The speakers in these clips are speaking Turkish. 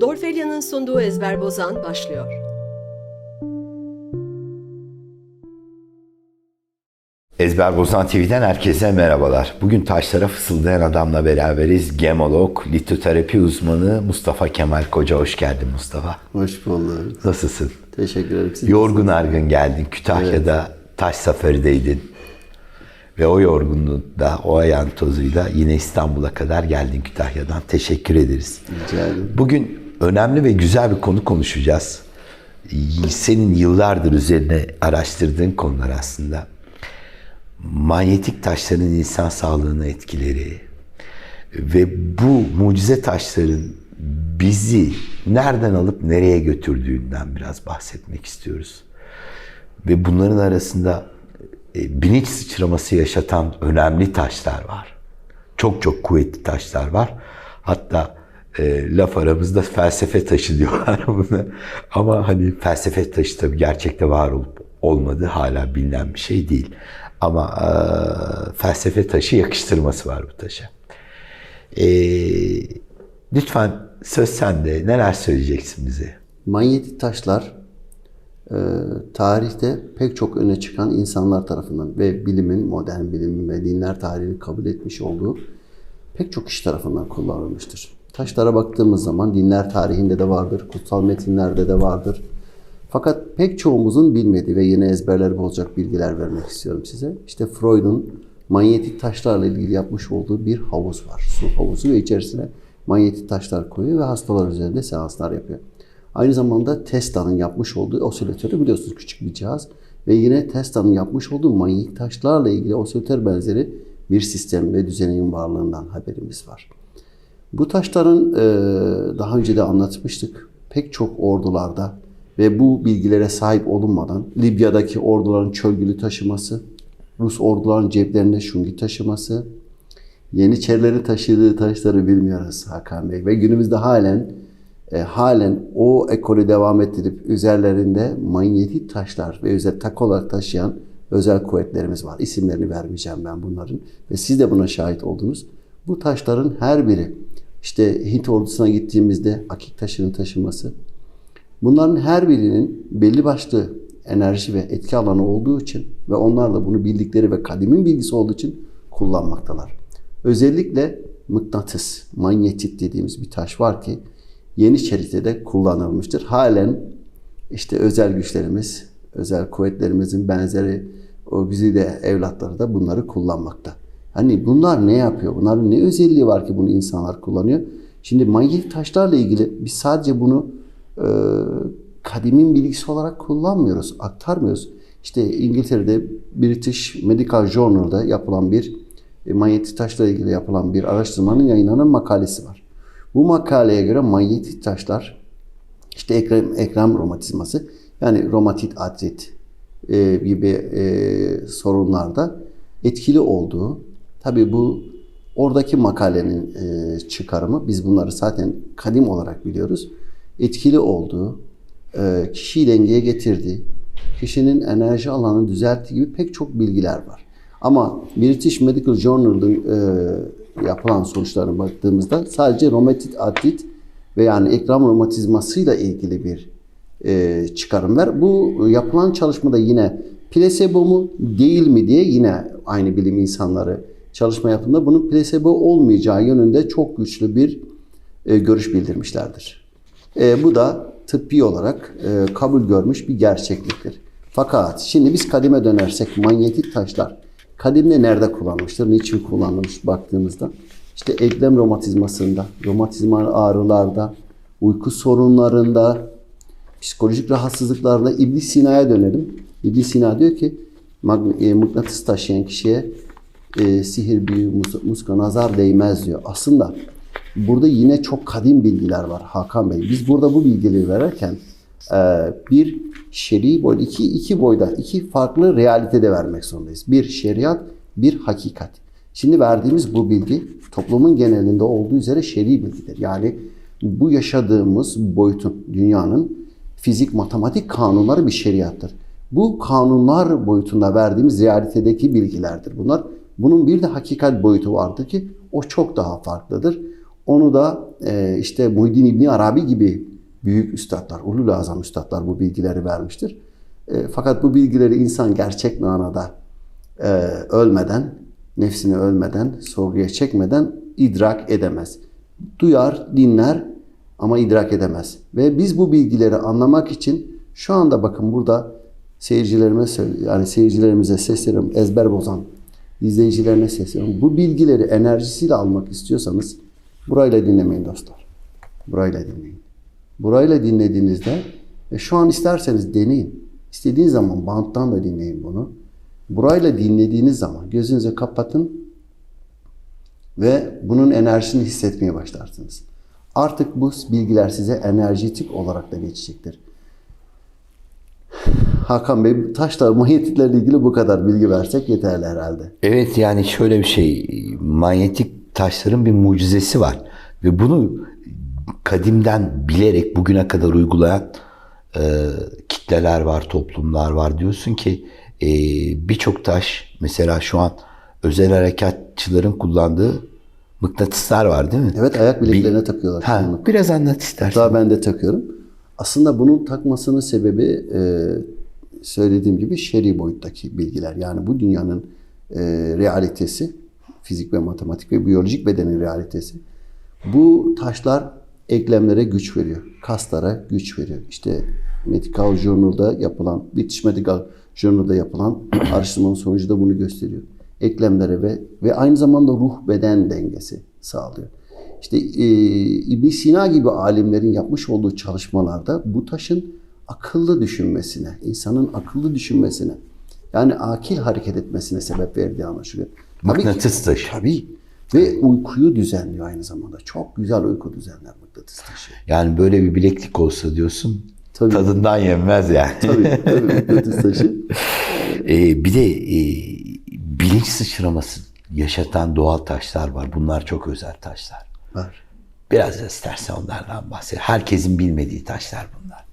Dorfelia'nın sunduğu Ezber Bozan başlıyor. Ezber Bozan TV'den herkese merhabalar. Bugün taşlara fısıldayan adamla beraberiz. Gemolog, litoterapi uzmanı Mustafa Kemal Koca. Hoş geldin Mustafa. Hoş bulduk. Nasılsın? Teşekkür ederim. Siz Yorgun argın geldin. Kütahya'da taş seferideydin. Ve o yorgunlukta, o ayağın tozuyla yine İstanbul'a kadar geldin Kütahya'dan. Teşekkür ederiz. Rica ederim. Bugün önemli ve güzel bir konu konuşacağız. Senin yıllardır üzerine araştırdığın konular aslında. Manyetik taşların insan sağlığına etkileri ve bu mucize taşların bizi nereden alıp nereye götürdüğünden biraz bahsetmek istiyoruz. Ve bunların arasında e, bilinç sıçraması yaşatan önemli taşlar var. Çok çok kuvvetli taşlar var. Hatta e, laf aramızda felsefe taşı diyorlar buna. Ama hani felsefe taşı tabii gerçekte var olup olmadığı hala bilinen bir şey değil. Ama e, felsefe taşı yakıştırması var bu taşa. E, lütfen söz sende. Neler söyleyeceksin bize? Manyetik taşlar e, tarihte pek çok öne çıkan insanlar tarafından ve bilimin, modern bilimin ve dinler tarihini kabul etmiş olduğu pek çok kişi tarafından kullanılmıştır. Taşlara baktığımız zaman dinler tarihinde de vardır, kutsal metinlerde de vardır. Fakat pek çoğumuzun bilmediği ve yine ezberleri bozacak bilgiler vermek istiyorum size. İşte Freud'un manyetik taşlarla ilgili yapmış olduğu bir havuz var. Su havuzu ve içerisine manyetik taşlar koyuyor ve hastalar üzerinde seanslar yapıyor. Aynı zamanda Tesla'nın yapmış olduğu osilatörü biliyorsunuz küçük bir cihaz. Ve yine Tesla'nın yapmış olduğu manyetik taşlarla ilgili osilatör benzeri bir sistem ve düzeneğin varlığından haberimiz var. Bu taşların e, daha önce de anlatmıştık. Pek çok ordularda ve bu bilgilere sahip olunmadan Libya'daki orduların çölgülü taşıması, Rus orduların ceplerinde şungi taşıması, Yeniçerilerin taşıdığı taşları bilmiyoruz Hakan Bey. Ve günümüzde halen e, halen o ekolü devam ettirip üzerlerinde manyetik taşlar ve özel tak olarak taşıyan özel kuvvetlerimiz var. İsimlerini vermeyeceğim ben bunların. Ve siz de buna şahit oldunuz. Bu taşların her biri işte Hint ordusuna gittiğimizde akik taşının taşıması. Bunların her birinin belli başlı enerji ve etki alanı olduğu için ve onlar da bunu bildikleri ve kadimin bilgisi olduğu için kullanmaktalar. Özellikle mıknatıs, manyetit dediğimiz bir taş var ki Yeniçeri'de de kullanılmıştır. Halen işte özel güçlerimiz, özel kuvvetlerimizin benzeri o bizi de evlatları da bunları kullanmakta. Hani bunlar ne yapıyor? Bunların ne özelliği var ki bunu insanlar kullanıyor? Şimdi manyetik taşlarla ilgili biz sadece bunu e, kadimin bilgisi olarak kullanmıyoruz, aktarmıyoruz. İşte İngiltere'de British Medical Journal'da yapılan bir e, manyetik taşla ilgili yapılan bir araştırmanın yayınlanan makalesi var. Bu makaleye göre manyetik taşlar işte ekrem, ekrem romatizması yani romatit artrit e, gibi e, sorunlarda etkili olduğu tabi bu oradaki makalenin e, çıkarımı biz bunları zaten kadim olarak biliyoruz etkili olduğu e, kişiyi dengeye getirdiği kişinin enerji alanını düzelttiği gibi pek çok bilgiler var. Ama British Medical Journal'ın e, yapılan sonuçlarına baktığımızda sadece romatit artrit ve yani ekran romatizmasıyla ilgili bir e, çıkarım var. Bu yapılan çalışmada yine plasebo mu değil mi diye yine aynı bilim insanları çalışma yaptığında bunun plasebo olmayacağı yönünde çok güçlü bir e, görüş bildirmişlerdir. E, bu da tıbbi olarak e, kabul görmüş bir gerçekliktir. Fakat şimdi biz kadime dönersek manyetik taşlar kadimde nerede kullanılmıştır, niçin kullanılmış baktığımızda işte eklem romatizmasında, romatizmal ağrılarda, uyku sorunlarında, psikolojik rahatsızlıklarda İbn Sina'ya dönelim. İbn Sina diyor ki e, mıknatıs taşıyan kişiye e, sihir, büyü, muska, nazar değmez diyor. Aslında burada yine çok kadim bilgiler var Hakan Bey. Biz burada bu bilgileri verirken e, bir şer'i boy, iki, iki boyda, iki farklı realitede vermek zorundayız. Bir şeriat, bir hakikat. Şimdi verdiğimiz bu bilgi toplumun genelinde olduğu üzere şer'i bilgidir. Yani bu yaşadığımız boyutun, dünyanın fizik, matematik kanunları bir şeriattır. Bu kanunlar boyutunda verdiğimiz realitedeki bilgilerdir bunlar. Bunun bir de hakikat boyutu vardır ki o çok daha farklıdır. Onu da e, işte Muhyiddin İbni Arabi gibi büyük üstadlar, ulul azam üstadlar bu bilgileri vermiştir. E, fakat bu bilgileri insan gerçek manada e, ölmeden, nefsini ölmeden, sorguya çekmeden idrak edemez. Duyar, dinler ama idrak edemez. Ve biz bu bilgileri anlamak için şu anda bakın burada seyircilerime yani seyircilerimize sesleniyorum ezber bozan izleyicilerine sesleniyorum. Bu bilgileri enerjisiyle almak istiyorsanız burayla dinlemeyin dostlar. Burayla dinleyin. Burayla dinlediğinizde ve şu an isterseniz deneyin. İstediğiniz zaman banttan da dinleyin bunu. Burayla dinlediğiniz zaman gözünüzü kapatın ve bunun enerjisini hissetmeye başlarsınız. Artık bu bilgiler size enerjitik olarak da geçecektir. Hakan Bey taşlar manyetiklerle ilgili bu kadar bilgi versek yeterli herhalde. Evet yani şöyle bir şey manyetik taşların bir mucizesi var ve bunu kadimden bilerek bugüne kadar uygulayan e, kitleler var, toplumlar var. Diyorsun ki e, birçok taş mesela şu an özel harekatçıların kullandığı mıknatıslar var değil mi? Evet ayak bileklerine takıyorlar. Ha, biraz anlat istersen. Daha ben de takıyorum. Aslında bunun takmasının sebebi e, söylediğim gibi şer'i boyuttaki bilgiler. Yani bu dünyanın e, realitesi, fizik ve matematik ve biyolojik bedenin realitesi. Bu taşlar eklemlere güç veriyor. Kaslara güç veriyor. İşte Medical Journal'da yapılan, British Medical Journal'da yapılan araştırmanın sonucu da bunu gösteriyor. Eklemlere ve ve aynı zamanda ruh beden dengesi sağlıyor. İşte e, ibn Sina gibi alimlerin yapmış olduğu çalışmalarda bu taşın akıllı düşünmesine, insanın akıllı düşünmesine, yani akil hareket etmesine sebep verdiği anlaşılıyor. Mıknatıs taşı. Tabii. Ve uykuyu düzenliyor aynı zamanda. Çok güzel uyku düzenler mıknatıs taşı. Yani böyle bir bileklik olsa diyorsun Tabii. tadından yenmez yani. Tabii, tabii mıknatıs taşı. Ee, bir de e, bilinç sıçraması yaşatan doğal taşlar var. Bunlar çok özel taşlar. Var. Biraz istersen onlardan bahset. Herkesin bilmediği taşlar bunlar.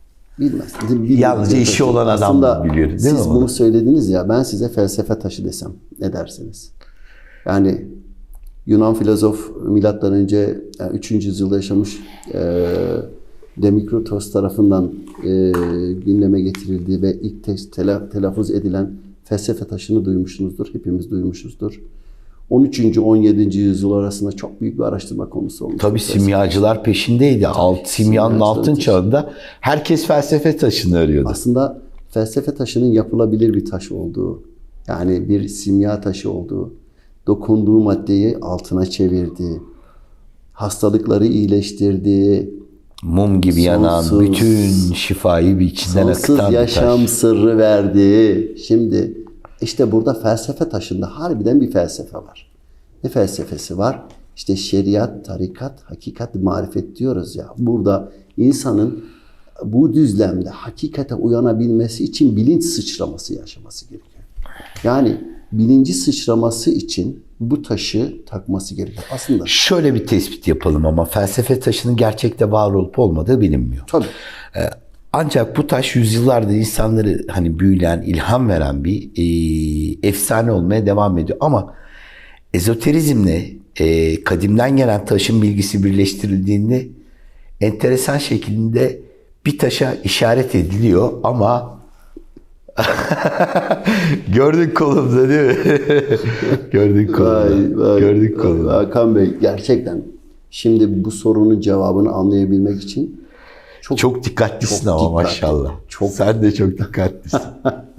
Bilmez. Bil- Yalnızca işi olan adam Aslında biliyor, değil mi Siz onu? bunu söylediniz ya ben size felsefe taşı desem ne dersiniz? Yani Yunan filozof milattan önce yani 3. yüzyılda yaşamış e, Demikritos tarafından e, gündeme getirildiği ve ilk te- tela- telaffuz edilen felsefe taşını duymuşsunuzdur. Hepimiz duymuşuzdur. 13. 17. yüzyıl arasında çok büyük bir araştırma konusu olmuş. Tabii simyacılar peşindeydi. Alt, simyanın altın peşinde. çağında herkes felsefe taşını arıyordu. aslında felsefe taşının yapılabilir bir taş olduğu, yani bir simya taşı olduğu, dokunduğu maddeyi altına çevirdiği, hastalıkları iyileştirdiği, Mum gibi yanan Sonsuz- bütün şifayı bir içinden akıtan yaşam taş. sırrı verdiği. Şimdi işte burada felsefe taşında harbiden bir felsefe var. Ne felsefesi var? İşte şeriat, tarikat, hakikat, marifet diyoruz ya. Burada insanın bu düzlemde hakikate uyanabilmesi için bilinç sıçraması yaşaması gerekiyor. Yani bilinci sıçraması için bu taşı takması gerekiyor. Aslında Şöyle bir tespit yapalım ama felsefe taşının gerçekte var olup olmadığı bilinmiyor. tabii Ee, Ancak bu taş yüzyıllardır insanları hani büyüleyen, ilham veren bir e, efsane olmaya devam ediyor. Ama ezoterizmle e, kadimden gelen taşın bilgisi birleştirildiğinde enteresan şekilde bir taşa işaret ediliyor ama gördün kolumda değil mi? gördün kolumda. Vay, vay, gördün vay. kolumda. Hakan Bey gerçekten şimdi bu sorunun cevabını anlayabilmek için çok, Çok dikkatlisin Çok ama dikkatli. maşallah. Çok- Sen de çok dikkatlisin.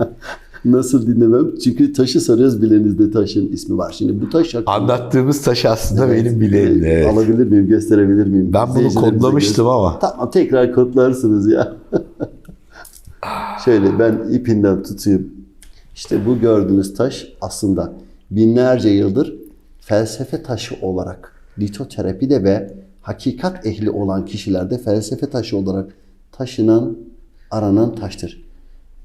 nasıl dinlemem? Çünkü taşı soruyoruz bilenizde taşın ismi var. Şimdi bu taş hakkında Anlattığımız taş aslında Evet, benim bileğimde. evet. Alabilir miyim? Gösterebilir miyim? Ben bunu kodlamıştım göster- ama. Tamam tekrar kodlarsınız ya. Şöyle ben ipinden tutayım. İşte bu gördüğünüz taş aslında binlerce yıldır felsefe taşı olarak litoterapide ve hakikat ehli olan kişilerde felsefe taşı olarak taşınan, aranan taştır.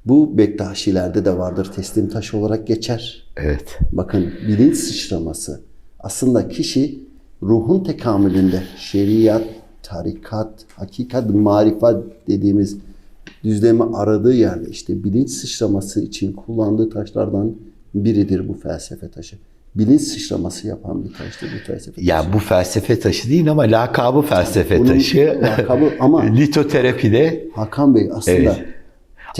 Bu Bektaşilerde de vardır. Teslim taşı olarak geçer. Evet. Bakın bilinç sıçraması. Aslında kişi ruhun tekamülünde şeriat, tarikat, hakikat, marifat dediğimiz düzlemi aradığı yerde işte bilinç sıçraması için kullandığı taşlardan biridir bu felsefe taşı. Bilinç sıçraması yapan bir taştır bu felsefe taşı. Ya bu felsefe taşı değil ama lakabı felsefe Bunun taşı. lakabı ama- Litoterapide Hakan Bey aslında Evet.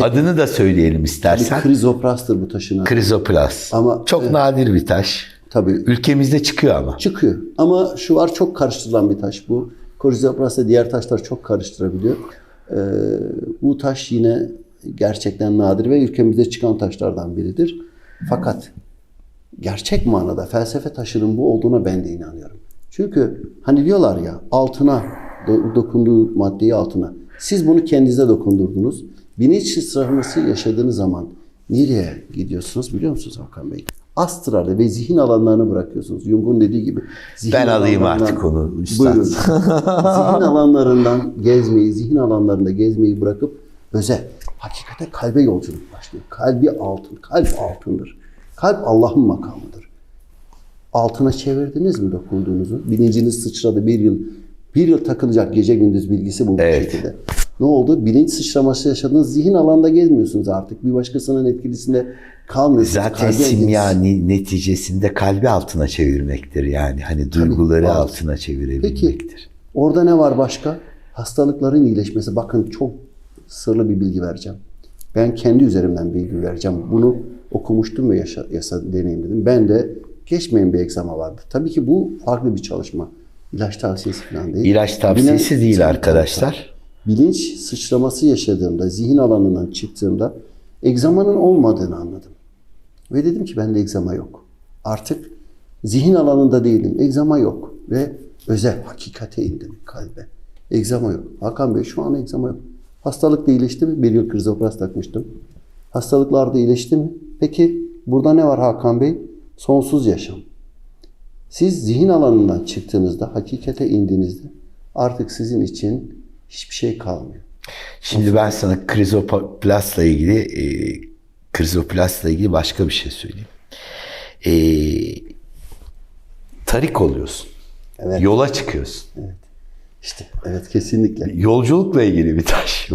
adını da söyleyelim istersen. krizoprastır bu taşın adı. Krizoplas. Ama- Çok evet. nadir bir taş. Tabii Ülkemizde çıkıyor ama. çıkıyor. Ama şu var çok karıştırılan bir taş bu. Krizoprast diğer taşlar çok karıştırabiliyor. Ee, bu taş yine gerçekten nadir ve ülkemizde çıkan taşlardan biridir. Fakat gerçek manada felsefe taşının bu olduğuna ben de inanıyorum. Çünkü hani diyorlar ya altına do- dokunduğu maddeyi altına. Siz bunu kendinize dokundurdunuz. Bilinç sıçraması yaşadığınız zaman nereye gidiyorsunuz biliyor musunuz Hakan Bey? Astralde ve zihin alanlarını bırakıyorsunuz. Jung'un dediği gibi. zihin Ben alayım artık onu, üstad. Buyurun. zihin alanlarından gezmeyi, zihin alanlarında gezmeyi bırakıp öze, hakikate kalbe yolculuk başlıyor. Kalbi altın, kalp altındır. Kalp Allah'ın makamıdır. Altına çevirdiniz mi dokunduğunuzu? Bilinciniz sıçradı bir yıl. Bir yıl takılacak gece gündüz bilgisi bu Evet. şekilde. Ne oldu? Bilinç sıçraması yaşadınız. Zihin alanda gezmiyorsunuz artık. Bir başkasının etkilisinde kalmıyorsunuz. Zaten Kalbe simya endiniz. ni- neticesinde kalbi altına çevirmektir yani. Hani duyguları vardır. altına çevirebilmektir. Orada ne var başka? Hastalıkların iyileşmesi. Bakın çok sırlı bir bilgi vereceğim. Ben kendi üzerimden bilgi vereceğim. Bunu okumuştum ve yaşa, yasa deneyimledim. Ben de geçmeyen bir egzama vardı. Tabii ki bu farklı bir çalışma. İlaç tavsiyesi falan değil. İlaç tavsiyesi Bilen- değil arkadaşlar. bilinç sıçraması yaşadığımda, zihin alanından çıktığımda egzamanın olmadığını anladım. Ve dedim ki bende egzama yok. Artık zihin alanında değilim. Egzama yok. Ve özel, hakikate indim kalbe. Egzama yok. Hakan Bey şu an egzama yok. Hastalık da iyileşti mi? Bir yıl krizopras takmıştım. Hastalıklar da iyileşti mi? Peki burada ne var Hakan Bey? Sonsuz yaşam. Siz zihin alanından çıktığınızda, hakikate indiğinizde artık sizin için hiçbir şey kalmıyor. Şimdi ben sana krizoplasla ilgili e, krizoplasla ilgili başka bir şey söyleyeyim. E, tarik oluyorsun. Evet. Yola çıkıyorsun. İşte evet kesinlikle. Yolculukla ilgili bir taş.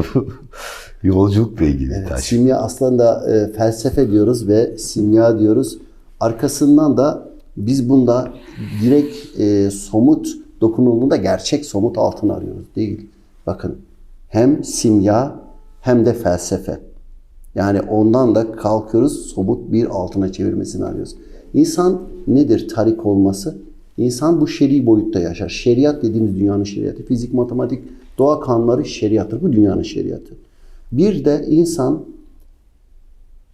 Yolculukla ilgili Evet, taş. simya aslında e, felsefe diyoruz ve simya diyoruz. Arkasından da biz bunda direkt e, somut dokunulduğunda gerçek somut altın arıyoruz değil. Bakın hem simya hem de felsefe. Yani ondan da kalkıyoruz somut bir altına çevirmesini arıyoruz. İnsan nedir tarik olması? İnsan bu şer'i boyutta yaşar. Şeriat dediğimiz dünyanın şeriatı. Fizik, matematik, doğa kanunları şeriattır. Bu dünyanın şeriatı. Bir de insan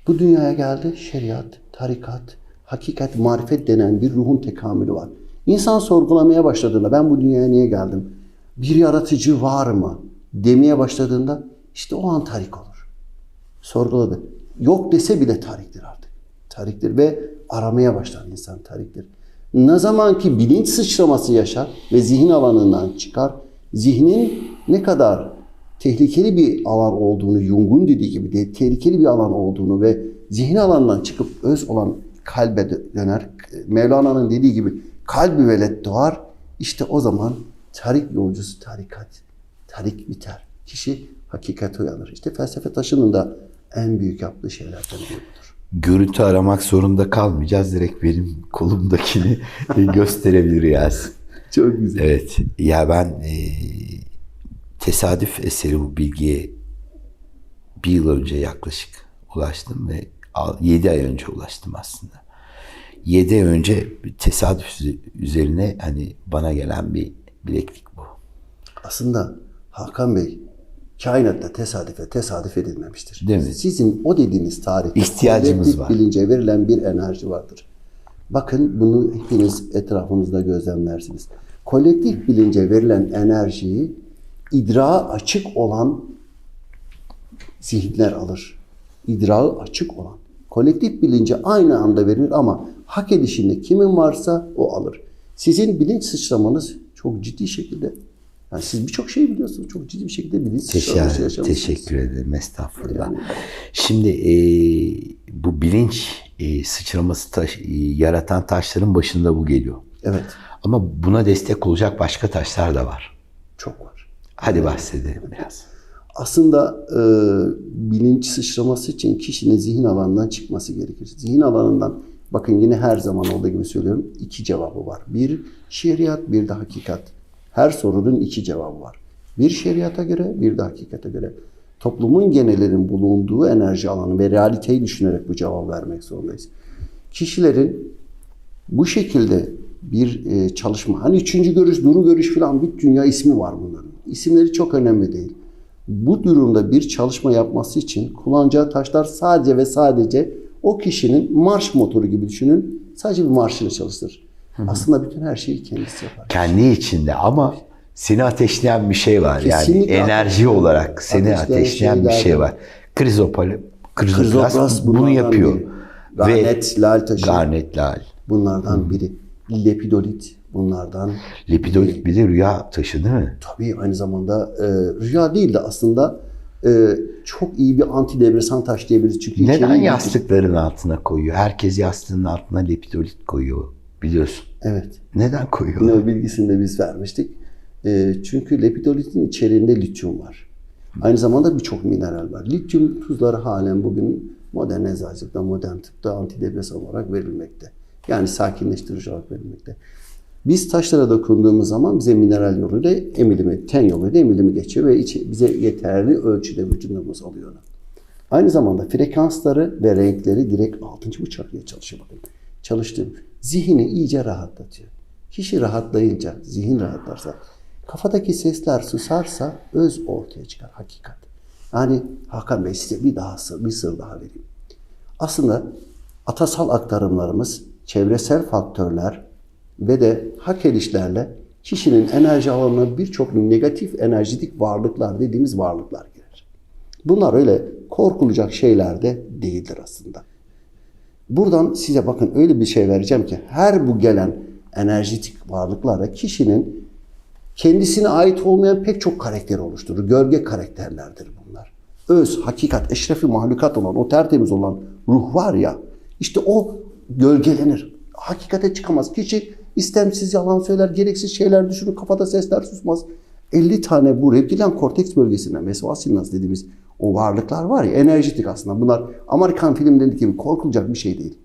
bu dünyaya geldi. Şeriat, tarikat, hakikat, marifet denen bir ruhun tekamülü var. İnsan sorgulamaya başladığında ben bu dünyaya niye geldim? Bir yaratıcı var mı? Demeye başladığında işte o an tarik olur. Sorguladı. Yok dese bile tariktir artık. Tariktir ve aramaya başlar insan tariktir. Ne zaman ki bilinç sıçraması yaşar ve zihin alanından çıkar, zihnin ne kadar tehlikeli bir alan olduğunu, Jung'un dediği gibi de tehlikeli bir alan olduğunu ve zihin alanından çıkıp öz olan kalbe dö- döner. Mevlana'nın dediği gibi kalbi velet doğar. İşte o zaman tarik yolcusu tarikat. Tarik biter. Kişi hakikate uyanır. İşte felsefe taşının da en büyük yaptığı şeylerden biri budur. Görüntü aramak zorunda kalmayacağız. Direkt benim kolumdakini gösterebilir Yasin. Çok güzel. Evet. Ya ben e, tesadüf eseri bu bilgiye bir yıl önce yaklaşık ulaştım ve 7 ay önce ulaştım aslında. 7 ay önce bir tesadüf üze- üzerine hani bana gelen bir bileklik bu. Aslında Hakan Bey kainatta tesadüfe tesadüf edilmemiştir. Değil mi? Sizin o dediğiniz tarihte İhtiyacımız var. bilince verilen bir enerji vardır. Bakın bunu hepiniz etrafınızda gözlemlersiniz. Kolektif bilince verilen enerjiyi idrağa açık olan zihinler alır. İdrağı açık olan. Kolektif bilince aynı anda verilir ama hak edişinde kimin varsa o alır. Sizin bilinç sıçramanız çok ciddi şekilde yani siz birçok şey biliyorsunuz. Çok ciddi bir şekilde bilinç sıçraması Teşekkür, yaşamışsınız. teşekkür ederim. Estağfurullah. Yani- Şimdi e, bu bilinç e, sıçraması taş, e, yaratan taşların başında bu geliyor. Evet. Ama buna destek olacak başka taşlar da var. Çok var. Hadi bahsedelim biraz. Aslında e, bilinç sıçraması için kişinin zihin alanından çıkması gerekir. Zihin alanından Bakın yine her zaman olduğu gibi söylüyorum. iki cevabı var. Bir şeriat, bir de hakikat. Her sorunun iki cevabı var. Bir şeriata göre, bir de hakikate göre. Toplumun genelinin bulunduğu enerji alanı ve realiteyi düşünerek bu cevabı vermek zorundayız. Kişilerin bu şekilde bir e, çalışma, hani üçüncü görüş, duru görüş falan bir dünya ismi var bunların. İsimleri çok önemli değil. Bu durumda bir çalışma yapması için kullanacağı taşlar sadece ve sadece o kişinin marş motoru gibi düşünün. Sadece bir marşını çalıştırır. Aslında bütün her şeyi kendisi yapar. Kendi içinde ama seni ateşleyen bir şey var. yani Kesinlikle enerji ateşleyen- olarak seni ateşleyen ateşleyen bir şey var. Krizopol, krizopras Krizopras bunu yapıyor. biri. Garnet, lal taşı Garnet lal. bunlardan biri. Lepidolit bunlardan Lipidolit bir de rüya taşı değil mi? Tabii aynı zamanda e, rüya değil de aslında e, çok iyi bir antidepresan taş diyebiliriz. Çünkü Neden yastıkların altına koyuyor? Herkes yastığının altına lipidolit koyuyor biliyorsun. Evet. Neden koyuyor? Yine o bilgisini de biz vermiştik. E, çünkü lepidolitin içeriğinde lityum var. Aynı zamanda birçok mineral var. Lityum tuzları halen bugün modern eczacılıkta, modern tıpta antidepresan olarak verilmekte. Yani sakinleştirici olarak verilmekte. Biz taşlara dokunduğumuz zaman bize mineral yoluyla emilimi, ten yoluyla emilimi geçiyor ve içi, bize yeterli ölçüde vücudumuz alıyor. Aynı zamanda frekansları ve renkleri direkt 6. bu çakraya çalışıyor bakın. Çalıştığım zihni iyice rahatlatıyor. Kişi rahatlayınca, zihin rahatlarsa, kafadaki sesler susarsa öz ortaya çıkar hakikat. Yani Hakan Bey size bir daha bir sır daha vereyim. Aslında atasal aktarımlarımız, çevresel faktörler ve de hak edişlerle kişinin enerji alanına birçok negatif enerjitik varlıklar dediğimiz varlıklar girer. Bunlar öyle korkulacak şeyler de değildir aslında. Buradan size bakın öyle bir şey vereceğim ki her bu gelen enerjitik varlıklarla kişinin kendisine ait olmayan pek çok karakteri oluşturur. Gölge karakterlerdir bunlar. Öz, hakikat, eşrefi mahlukat olan, o tertemiz olan ruh var ya, işte o gölgelenir. Hakikate çıkamaz. Kişi istemsiz yalan söyler, gereksiz şeyler düşünür, kafada sesler susmaz. 50 tane bu reptilen korteks bölgesinden, mesvasinas dediğimiz o varlıklar var ya, enerjitik aslında. Bunlar Amerikan filmlerindeki gibi korkulacak bir şey değil.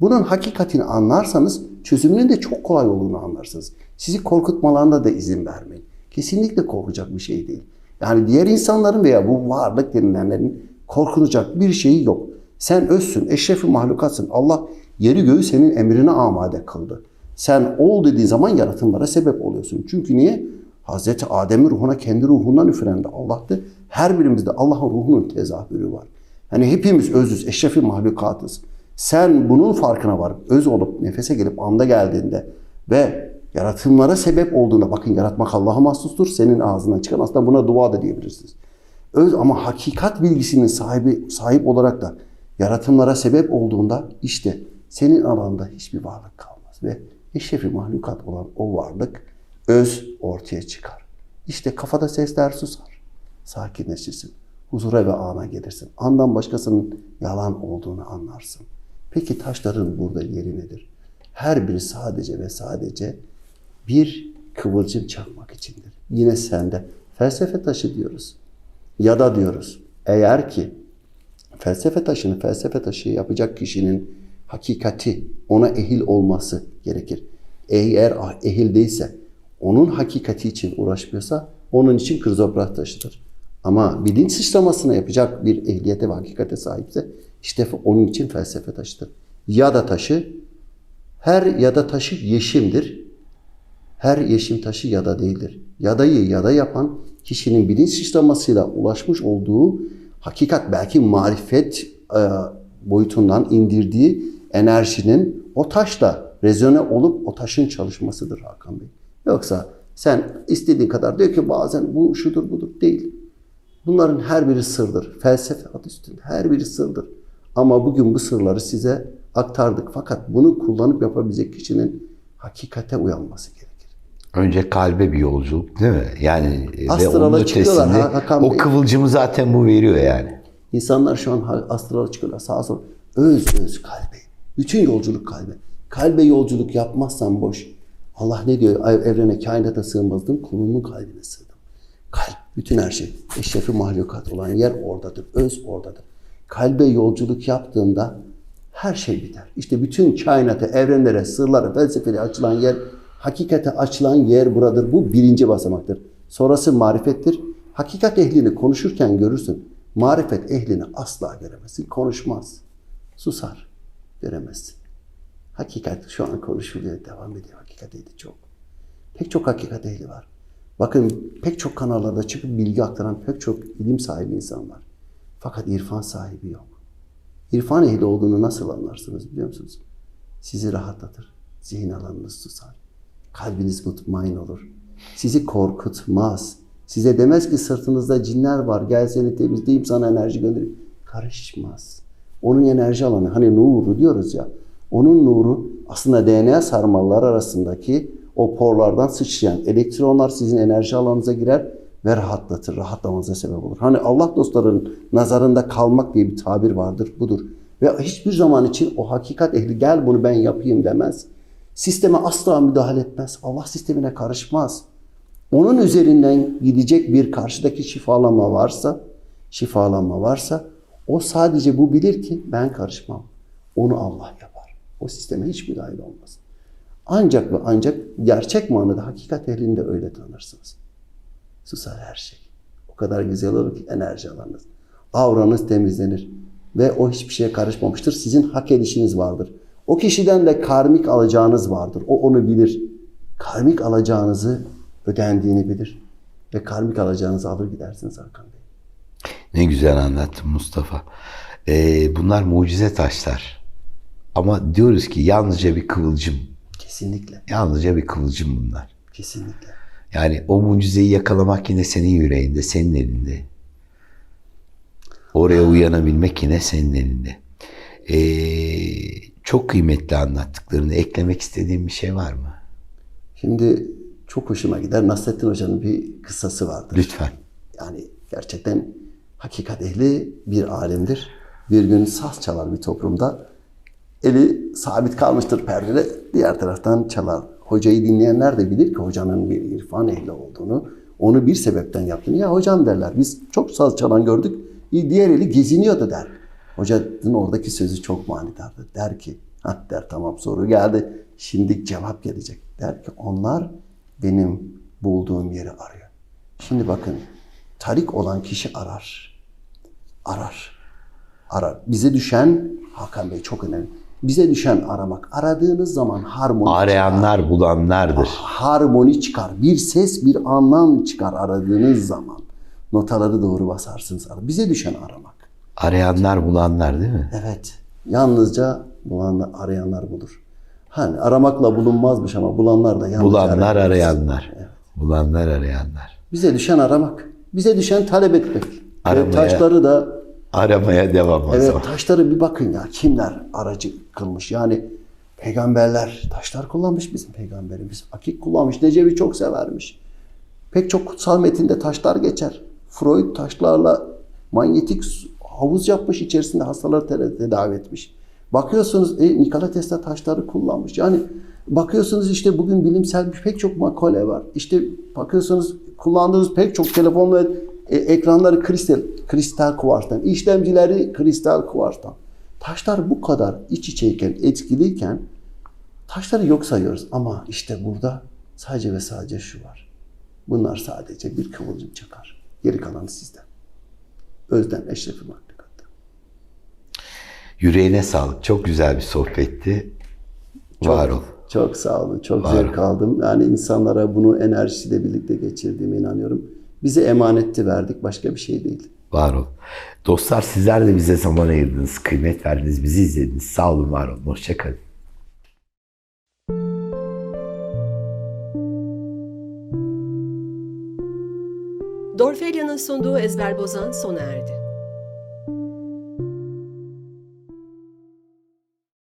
Bunun hakikatini anlarsanız çözümünün de çok kolay olduğunu anlarsınız. Sizi korkutmalarına da izin vermeyin. Kesinlikle korkacak bir şey değil. Yani diğer insanların veya bu varlık denilenlerin korkulacak bir şeyi yok. Sen özsün, eşrefi mahlukatsın. Allah yeri göğü senin emrine amade kıldı. Sen ol dediği zaman yaratımlara sebep oluyorsun. Çünkü niye? Hazreti Adem'in ruhuna kendi ruhundan üfrendi Allah'tı. Her birimizde Allah'ın ruhunun tezahürü var. Hani hepimiz özüz, eşrefi mahlukatız. Sen bunun farkına varıp öz olup nefese gelip anda geldiğinde ve yaratımlara sebep olduğunda bakın yaratmak Allah'a mahsustur. Senin ağzından çıkan aslında buna dua da diyebilirsiniz. Öz ama hakikat bilgisinin sahibi sahip olarak da yaratımlara sebep olduğunda işte senin alanda hiçbir varlık kalmaz ve eşrefi mahlukat olan o varlık öz ortaya çıkar. İşte kafada sesler susar. Sakinleşirsin. Huzura ve ana gelirsin. Andan başkasının yalan olduğunu anlarsın. Peki taşların burada yeri nedir? Her biri sadece ve sadece bir kıvılcım çakmak içindir. Yine sende. Felsefe taşı diyoruz. Ya da diyoruz. Eğer ki felsefe taşını felsefe taşı yapacak kişinin hakikati ona ehil olması gerekir. Eğer ehil değilse, onun hakikati için uğraşmıyorsa onun için krizoprat taşıdır. Ama bilinç sıçramasına yapacak bir ehliyete ve hakikate sahipse işte onun için felsefe taşıdır. Ya da taşı, her ya da taşı yeşimdir. Her yeşim taşı ya da değildir. Yadayı ya da yapan kişinin bilinç sıçramasıyla ulaşmış olduğu hakikat belki marifet e, boyutundan indirdiği enerjinin o taşla rezone olup o taşın çalışmasıdır Hakan Bey. Yoksa sen istediğin kadar diyor ki bazen bu şudur budur değil. Bunların her biri sırdır. Felsefe adı üstünde. Her biri sırdır. Ama bugün bu sırları size aktardık. Fakat bunu kullanıp yapabilecek kişinin hakikate uyanması gerekir. Önce kalbe bir yolculuk değil mi? Yani ve Astrala onun çıkıyorlar, ötesinde Hakan o Bey. kıvılcımı zaten bu veriyor yani. İnsanlar şu an astrala çıkıyorlar sağa sola. Öz öz kalbe. Bütün yolculuk kalbe. Kalbe yolculuk yapmazsan boş. Allah ne diyor? Evrene, kainata sığmazdım, kulumun kalbine sığdım. Kalp, bütün her şey. Eşrefi mahlukat olan yer oradadır. Öz oradadır. Kalbe yolculuk yaptığında her şey biter. İşte bütün kainata, evrenlere, sırlara, felsefeye açılan yer, hakikate açılan yer buradır. Bu birinci basamaktır. Sonrası marifettir. Hakikat ehlini konuşurken görürsün. Marifet ehlini asla göremezsin. Konuşmaz. Susar. Göremezsin. Hakikat şu an konuşuluyor, devam ediyor. Hakikat ehli çok. Pek çok hakikat ehli var. Bakın pek çok kanallarda çıkıp bilgi aktaran pek çok ilim sahibi insan var. Fakat irfan sahibi yok. İrfan ehli olduğunu nasıl anlarsınız biliyor musunuz? Sizi rahatlatır. Zihin alanınız susar. Kalbiniz mutmain olur. Sizi korkutmaz. Size demez ki sırtınızda cinler var. Gel seni temizleyeyim sana enerji göndereyim. Karışmaz. Onun enerji alanı hani nuru diyoruz ya. Onun nuru aslında DNA sarmalları arasındaki o porlardan sıçrayan elektronlar sizin enerji alanınıza girer ve rahatlatır, rahatlamanıza sebep olur. Hani Allah dostlarının nazarında kalmak diye bir tabir vardır, budur. Ve hiçbir zaman için o hakikat ehli gel bunu ben yapayım demez. Sisteme asla müdahale etmez. Allah sistemine karışmaz. Onun üzerinden gidecek bir karşıdaki şifalanma varsa, şifalanma varsa o sadece bu bilir ki ben karışmam. Onu Allah yapar. O sisteme hiç müdahale olmaz. Ancak ve ancak gerçek manada hakikat ehlinde öyle tanırsınız. Susar her şey. O kadar güzel olur ki enerji alanınız. Avranız temizlenir. Ve o hiçbir şeye karışmamıştır. Sizin hak edişiniz vardır. O kişiden de karmik alacağınız vardır. O onu bilir. Karmik alacağınızı ödendiğini bilir. Ve karmik alacağınızı alır gidersiniz Bey. Ne güzel anlattın Mustafa. Ee, bunlar mucize taşlar. Ama diyoruz ki yalnızca bir kıvılcım. Kesinlikle. Yalnızca bir kıvılcım bunlar. Kesinlikle. Yani o mucizeyi yakalamak yine senin yüreğinde, senin elinde. Oraya uyanabilmek yine senin elinde. Ee, çok kıymetli anlattıklarını eklemek istediğin bir şey var mı? Şimdi çok hoşuma gider. Nasrettin Hoca'nın bir kıssası vardır. Lütfen. Yani gerçekten hakikat ehli bir alimdir. Bir gün saz çalar bir toplumda. Eli sabit kalmıştır perdede. Diğer taraftan çalar. Hocayı dinleyenler de bilir ki hocanın bir irfan ehli olduğunu. Onu bir sebepten yaptığını. Ya hocam derler. Biz çok saz çalan gördük. Diğer eli geziniyordu der. Hocanın oradaki sözü çok manidardır. Der ki, ha der tamam soru geldi. Şimdi cevap gelecek. Der ki onlar benim bulduğum yeri arıyor. Şimdi bakın tarik olan kişi arar. Arar. Arar. Bize düşen Hakan Bey çok önemli. Bize düşen aramak. Aradığınız zaman harmoni Arayanlar bulanlardır. harmoni çıkar. Bir ses, bir anlam çıkar aradığınız zaman. Notaları doğru basarsınız. Bize düşen aramak. Arayanlar bulanlar değil mi? Evet. Yalnızca bulanlar, arayanlar bulur. Hani aramakla bulunmazmış ama bulanlar da yalnızca Bulanlar arayanlar. arayanlar. Bulanlar arayanlar. Bize düşen aramak. Bize düşen talep etmek. Ve Aramaya- taşları da Aramaya devam o Evet zaman. taşları bir bakın ya kimler aracı kılmış. Yani peygamberler taşlar kullanmış bizim peygamberimiz. Akik kullanmış. Necevi çok severmiş. Pek çok kutsal metinde taşlar geçer. Freud taşlarla manyetik havuz yapmış içerisinde hastaları te- tedavi etmiş. Bakıyorsunuz e, Nikola Tesla taşları kullanmış. Yani bakıyorsunuz işte bugün bilimsel bir pek çok makale var. İşte bakıyorsunuz kullandığınız pek çok telefon ve e, ekranları kristal, kristal kuvarstan, işlemcileri kristal kuvarstan. Taşlar bu kadar iç içeyken, etkiliyken taşları yok sayıyoruz. Ama işte burada sadece ve sadece şu var. Bunlar sadece bir kıvılcım çakar. Geri kalanı sizden. Özden eşrefi mahlukatta. Yüreğine sağlık. Çok güzel bir sohbetti. Var ol. Çok sağ olun. Çok Var zevk aldım. Yani insanlara bunu enerjisiyle birlikte geçirdiğime inanıyorum. Bize emanetti verdik. Başka bir şey değil. Var ol. Dostlar sizler de bize zaman ayırdınız, kıymet verdiniz, bizi izlediniz. Sağ olun, var olun. Hoşçakalın. Dorfelia'nın sunduğu Ezber Bozan sona erdi.